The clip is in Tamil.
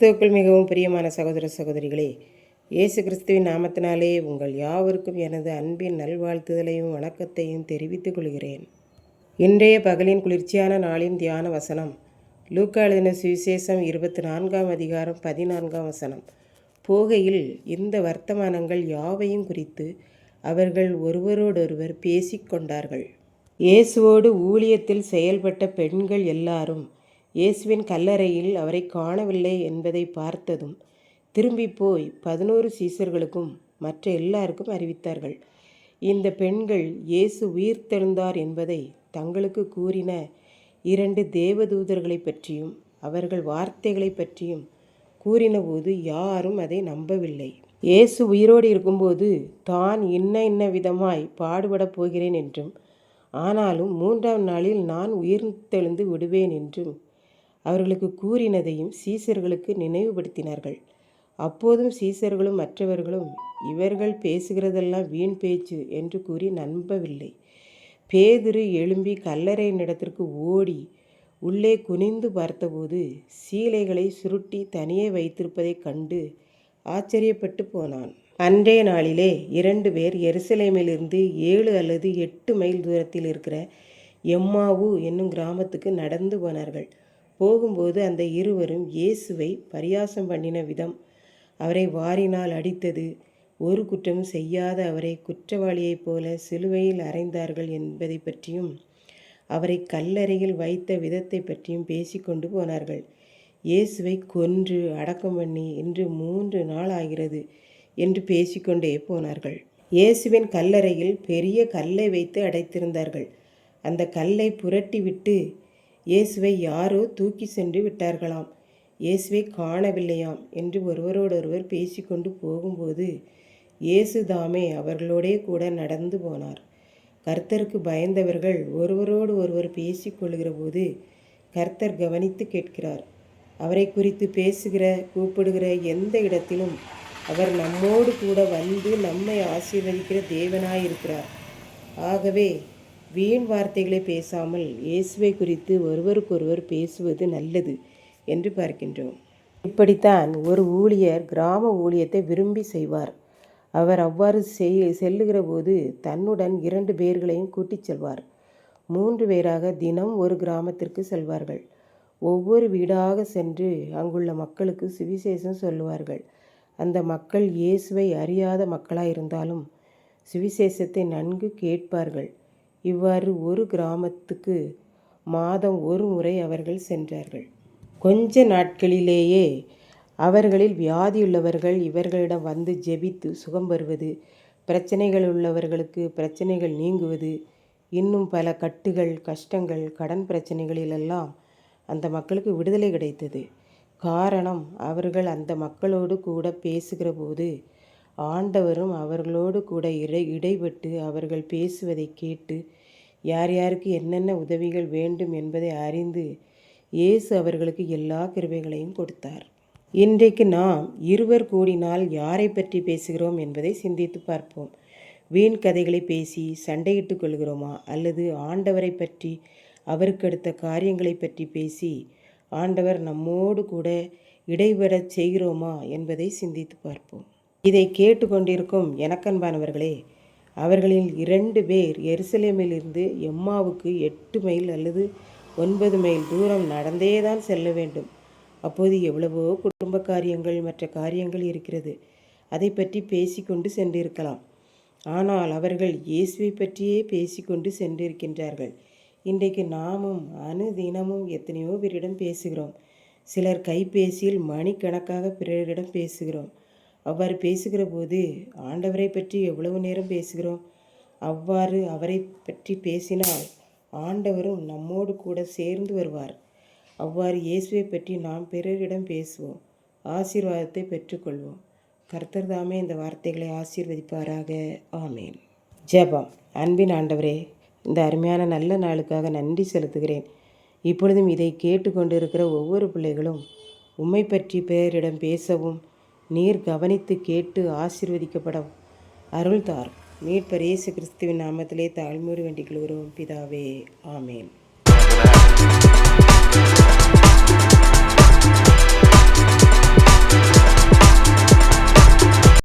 கிறிஸ்துவுக்குள் மிகவும் பிரியமான சகோதர சகோதரிகளே இயேசு கிறிஸ்துவின் நாமத்தினாலே உங்கள் யாவருக்கும் எனது அன்பின் நல்வாழ்த்துதலையும் வணக்கத்தையும் தெரிவித்துக் கொள்கிறேன். இன்றைய பகலின் குளிர்ச்சியான நாளின் தியான வசனம் லூக்கா எழுதின சுவிசேஷம் இருபத்தி நான்காம் அதிகாரம் பதினான்காம் வசனம். போகையில் இந்த வர்த்தமானங்கள் யாவையும் குறித்து அவர்கள் ஒருவரோடொருவர் பேசிக்கொண்டார்கள். இயேசுவோடு ஊழியத்தில் செயல்பட்ட பெண்கள் எல்லாரும் இயேசுவின் கல்லறையில் அவரை காணவில்லை என்பதை பார்த்ததும் திரும்பி போய் பதினோரு சீசர்களுக்கும் மற்ற எல்லாருக்கும் அறிவித்தார்கள். இந்த பெண்கள் இயேசு உயிர்த்தெழுந்தார் என்பதை தங்களுக்கு கூறின இரண்டு தேவதூதர்களை பற்றியும் அவர்கள் வார்த்தைகளை பற்றியும் கூறினபோது யாரும் அதை நம்பவில்லை. இயேசு உயிரோடு இருக்கும்போது தான் இன்ன இன்ன விதமாய் பாடுபடப் போகிறேன் என்றும் ஆனாலும் மூன்றாம் நாளில் நான் உயிர்த்தெழுந்து விடுவேன் என்றும் அவர்களுக்கு கூறினதையும் சீசர்களுக்கு நினைவுபடுத்தினார்கள். அப்போதும் சீசர்களும் மற்றவர்களும் இவர்கள் பேசுகிறதெல்லாம் வீண் பேச்சு என்று கூறி நம்பவில்லை. பேதுரு எழும்பி கல்லறை கல்லறையினிடத்திற்கு ஓடி உள்ளே குனிந்து பார்த்தபோது சீலைகளை சுருட்டி தனியே வைத்திருப்பதைக் கண்டு ஆச்சரியப்பட்டு போனான். அன்றைய நாளிலே இரண்டு பேர் எருசலேமிலிருந்து ஏழு அல்லது எட்டு மைல் தூரத்தில் இருக்கிற எம்மாவு என்னும் கிராமத்துக்கு நடந்து போனார்கள். போகும்போது அந்த இருவரும் இயேசுவை பரியாசம் பண்ணின விதம். அவரை வாரினால் அடித்தது. ஒரு குற்றம் செய்யாத அவரை குற்றவாளியைப் போல சிலுவையில் அறைந்தார்கள் என்பதை பற்றியும் அவரை கல்லறையில் வைத்த விதத்தை பற்றியும் பேசிக்கொண்டு போனார்கள். இயேசுவை கொன்று அடக்கம் பண்ணி இன்று மூன்று நாள் ஆகிறது என்று பேசிக்கொண்டே போனார்கள். இயேசுவின் கல்லறையில் பெரிய கல்லை வைத்து அடைத்திருந்தார்கள். அந்த கல்லை புரட்டிவிட்டு இயேசுவை யாரோ தூக்கி சென்று விட்டார்களாம். இயேசுவை காணவில்லையாம் என்று ஒருவரோடொருவர் பேசிக்கொண்டு போகும்போது இயேசு தாமே அவர்களோடே கூட நடந்து போனார். கர்த்தருக்கு பயந்தவர்கள் ஒருவரோடு ஒருவர் பேசிக்கொள்கிற போது கர்த்தர் கவனித்து கேட்கிறார். அவரை குறித்து பேசுகிற கூப்பிடுகிற எந்த இடத்திலும் அவர் நம்மோடு கூட வந்து நம்மை ஆசீர்வதிக்கிற தேவனாயிருக்கிறார். ஆகவே வீண் வார்த்தைகளை பேசாமல் இயேசுவை குறித்து ஒருவருக்கொருவர் பேசுவது நல்லது என்று பார்க்கின்றோம். இப்படித்தான் ஒரு ஊழியர் கிராம ஊழியத்தை விரும்பி செய்வார். அவர் அவ்வாறு செய் செல்லுகிற போது தன்னுடன் இரண்டு பேர்களையும் கூட்டிச் செல்வார். மூன்று பேராக தினம் ஒரு கிராமத்திற்கு செல்வார்கள். ஒவ்வொரு வீடாக சென்று அங்குள்ள மக்களுக்கு சுவிசேஷம் சொல்லுவார்கள். அந்த மக்கள் இயேசுவை அறியாத மக்களாக இருந்தாலும் சுவிசேஷத்தை நன்கு கேட்பார்கள். இவ்வாறு ஒரு கிராமத்துக்கு மாதம் ஒரு முறை அவர்கள் சென்றார்கள். கொஞ்ச நாட்களிலேயே அவர்களில் வியாதியுள்ளவர்கள் இவர்களிடம் வந்து ஜெபித்து சுகம் பெறுவது பிரச்சனைகள் உள்ளவர்களுக்கு பிரச்சனைகள் நீங்குவது இன்னும் பல கட்டுகள் கஷ்டங்கள் கடன் பிரச்சனைகளிலெல்லாம் அந்த மக்களுக்கு விடுதலை கிடைத்தது. காரணம் அவர்கள் அந்த மக்களோடு கூட பேசுகிற போது ஆண்டவரும் அவர்களோடு கூட இடை இடைப்பட்டு அவர்கள் பேசுவதை கேட்டு யார் யாருக்கு என்னென்ன உதவிகள் வேண்டும் என்பதை அறிந்து இயேசு அவர்களுக்கு எல்லா கிருபைகளையும் கொடுத்தார். இன்றைக்கு நாம் இருவர் கூடினால் யாரை பற்றி பேசுகிறோம் என்பதை சிந்தித்து பார்ப்போம். வீண் கதைகளை பேசி சண்டையிட்டு கொள்கிறோமா? அல்லது ஆண்டவரை பற்றி அவருக்கு அடுத்த காரியங்களை பற்றி பேசி ஆண்டவர் நம்மோடு கூட இடைபெறச் செய்கிறோமா என்பதை சிந்தித்து பார்ப்போம். இதை கேட்டுக்கொண்டிருக்கும் எனக்கன்பானவர்களே அவர்களில் இரண்டு பேர் எருசலேமிலிருந்து எம்மாவுக்கு எட்டு மைல் அல்லது ஒன்பது மைல் தூரம் நடந்தே தான் செல்ல வேண்டும். அப்போது எவ்வளவோ குடும்ப காரியங்கள் மற்ற காரியங்கள் இருக்கிறது. அதை பற்றி பேசிக்கொண்டு சென்றிருக்கலாம். ஆனால் அவர்கள் இயேசுவை பற்றியே பேசிக்கொண்டு சென்றிருக்கின்றார்கள். இன்றைக்கு நாமும் அணுதினமும் எத்தனையோ பேரிடம் பேசுகிறோம். சிலர் கைபேசியில் மணிக்கணக்காக பிறரிடம் பேசுகிறோம். அவ்வாறு பேசுகிற போது ஆண்டவரை பற்றி எவ்வளவு நேரம் பேசுகிறோம்? அவ்வாறு அவரை பற்றி பேசினால் ஆண்டவரும் நம்மோடு கூட சேர்ந்து வருவார். அவ்வாறு இயேசுவை பற்றி நாம் பிறரிடம் பேசுவோம். ஆசீர்வாதத்தை பெற்றுக்கொள்வோம். கர்த்தர் தாமே இந்த வார்த்தைகளை ஆசீர்வதிப்பாராக. ஆமேன். ஜெபம். அன்பின் ஆண்டவரே இந்த அருமையான நல்ல நாளுக்காக நன்றி செலுத்துகிறேன். இப்பொழுதும் இதை கேட்டுக்கொண்டிருக்கிற ஒவ்வொரு பிள்ளைகளும் உம்மை பற்றி பிறரிடம் பேசவும் நீர் கவனித்து கேட்டு ஆசீர்வதிக்கப்படவும் அருள்தார். மீட்பர் இயேசு கிறிஸ்துவின் நாமத்திலே தாழ்மையோடு வேண்டிக் கொள்கிறோம். பிதாவே ஆமேன்.